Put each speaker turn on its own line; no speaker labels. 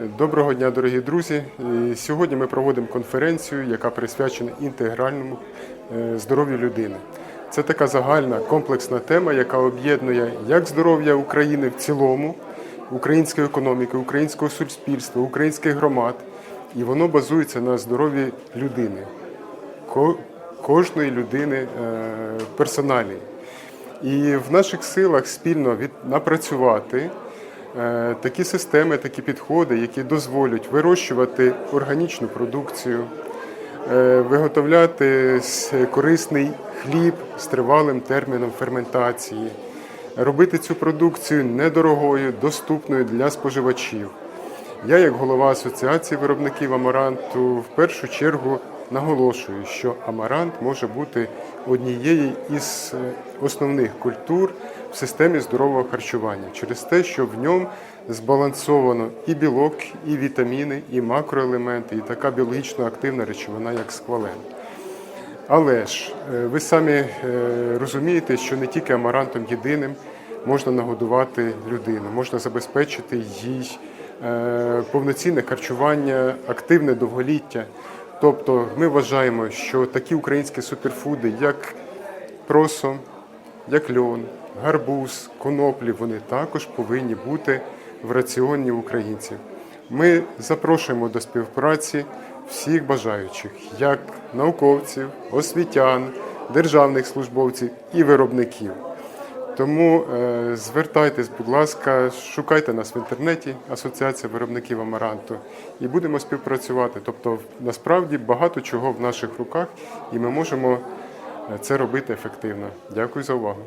Доброго дня, дорогі друзі. Сьогодні ми проводимо конференцію, яка присвячена інтегральному е, здоров'ю людини. Це така загальна комплексна тема, яка об'єднує як здоров'я України в цілому, української економіки, українського суспільства, українських громад, і воно базується на здоров'ї людини, кожної людини е, персоналі. І в наших силах спільно напрацювати такі системи, такі підходи, які дозволять вирощувати органічну продукцію, е, виготовляти корисний хліб з тривалим терміном ферментації, робити цю продукцію недорогою, доступною для споживачів. Я, як голова асоціації виробників амаранту, в першу чергу наголошую, що амарант може бути однією із е, основних культур в системі здорового харчування через те, що в ньому збалансовано і білок, і вітаміни, і макроелементи, і така біологічно активна речовина, як сквален. Але ж е, ви самі е, розумієте, що не тільки амарантом єдиним можна нагодувати людину, можна забезпечити їй повноцінне харчування, активне довголіття. Тобто ми вважаємо, що такі українські суперфуди, як просо, як льон, гарбуз, коноплі, вони також повинні бути в раціоні українців. Ми запрошуємо до співпраці всіх бажаючих, як науковців, освітян, державних службовців і виробників. Тому е, звертайтесь, будь ласка, шукайте нас в інтернеті, Асоціація виробників Амаранту, і будемо співпрацювати. Тобто, насправді багато чого в наших руках, і ми можемо е, це робити ефективно. Дякую за увагу.